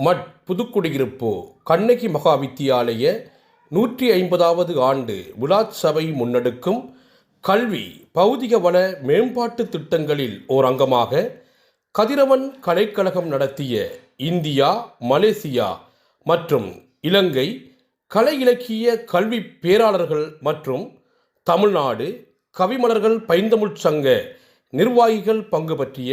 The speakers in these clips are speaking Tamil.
மட் புதுக்குடியிருப்பு கண்ணகி மகா வித்தியாலய நூற்றி ஐம்பதாவது ஆண்டு விழாச்சபை முன்னெடுக்கும் கல்வி பௌதிக வள மேம்பாட்டு திட்டங்களில் ஓர் அங்கமாக கதிரவன் கலைக்கழகம் நடத்திய இந்தியா மலேசியா மற்றும் இலங்கை கலை இலக்கிய கல்வி பேராளர்கள் மற்றும் தமிழ்நாடு கவிமலர்கள் பைந்தமிழ் சங்க நிர்வாகிகள் பங்கு பற்றிய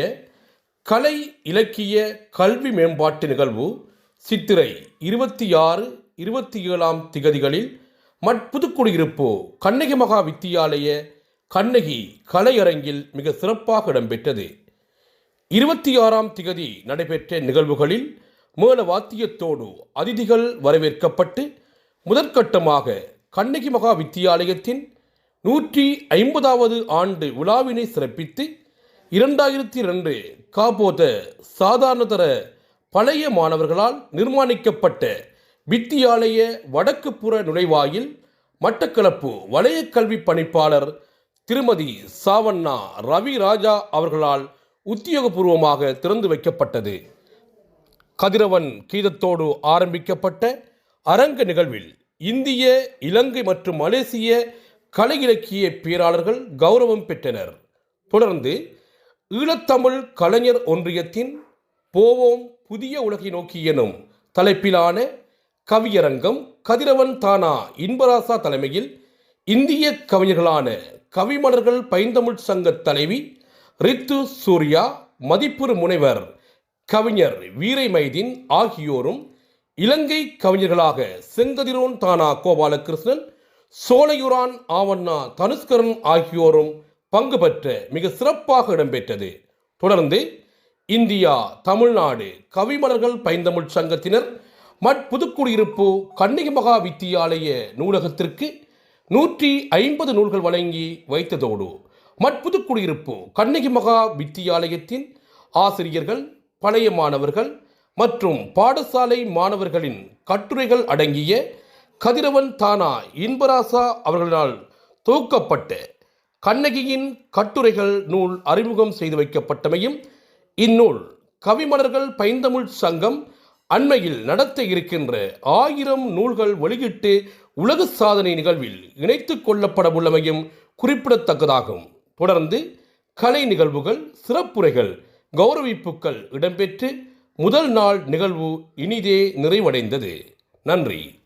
கலை இலக்கிய கல்வி மேம்பாட்டு நிகழ்வு சித்திரை இருபத்தி ஆறு இருபத்தி ஏழாம் திகதிகளில் மட்புதுக்குடியிருப்பு கண்ணகி மகா வித்தியாலய கண்ணகி கலையரங்கில் மிக சிறப்பாக இடம்பெற்றது. இருபத்தி ஆறாம் திகதி நடைபெற்ற நிகழ்வுகளில் மேல வாத்தியத்தோடு அதிதிகள் வரவேற்கப்பட்டு முதற்கட்டமாக கண்ணகி மகா வித்தியாலயத்தின் நூற்றி ஐம்பதாவது ஆண்டு விழாவினை சிறப்பித்து இரண்டாயிரத்தி ரெண்டு காபோத சாதாரணதர பழைய மாணவர்களால் நிர்மாணிக்கப்பட்ட வித்தியாலய வடக்கு புற நுழைவாயில் மட்டக்களப்பு வலய கல்வி பணிப்பாளர் திருமதி சாவண்ணா ரவி ராஜா அவர்களால் உத்தியோகபூர்வமாக திறந்து வைக்கப்பட்டது. கதிரவன் கீதத்தோடு ஆரம்பிக்கப்பட்ட அரங்க நிகழ்வில் இந்திய இலங்கை மற்றும் மலேசிய கலை இலக்கிய பேராளர்கள் கௌரவம் பெற்றனர். தொடர்ந்து ஈழத்தமிழ் கலைஞர் ஒன்றியத்தின் போவோம் புதிய உலகை நோக்கி எனும் தலைப்பிலான கவியரங்கம் கதிரவன் தானா இன்பராசா தலைமையில் இந்திய கவிஞர்களான கவிமலர்கள் பைந்தமிழ் சங்க தலைவி ரித்து சூர்யா மதிப்புறு முனைவர் கவிஞர் வீரை மைதீன் ஆகியோரும் இலங்கை கவிஞர்களாக செங்கதிரோன் தானா கோபாலகிருஷ்ணன் சோலையுரான் ஆவண்ணா தனுஷ்கரன் ஆகியோரும் பங்கு பெற்ற மிக சிறப்பாக இடம்பெற்றது. தொடர்ந்து இந்தியா தமிழ்நாடு கவிமலர்கள் பைந்தமிழ் சங்கத்தினர் மட் புதுக்குடியிருப்பு கண்ணகி மகா வித்தியாலய நூலகத்திற்கு நூற்றி ஐம்பது நூல்கள் வழங்கி வைத்ததோடு மட்புதுக்குடியிருப்பு கண்ணகி மகா வித்தியாலயத்தின் ஆசிரியர்கள் பழைய மாணவர்கள் மற்றும் பாடசாலை மாணவர்களின் கட்டுரைகள் அடங்கிய கதிரவன் தானா இன்பராசா அவர்களால் தொகுக்கப்பட்ட கண்ணகியின் கட்டுரைகள் நூல் அறிமுகம் செய்து வைக்கப்பட்டமையும் இந்நூல் கவிமலர்கள் பைந்தமிழ் சங்கம் அண்மையில் நடத்த இருக்கின்ற ஆயிரம் நூல்கள் வெளியிட்டு உலக சாதனை நிகழ்வில் இணைத்துக் கொள்ளப்பட உள்ளமையும் குறிப்பிடத்தக்கதாகும். தொடர்ந்து கலை நிகழ்வுகள் சிறப்புரைகள் கௌரவிப்புகள் இடம்பெற்று முதல் நாள் நிகழ்வு இனிதே நிறைவடைந்தது. நன்றி.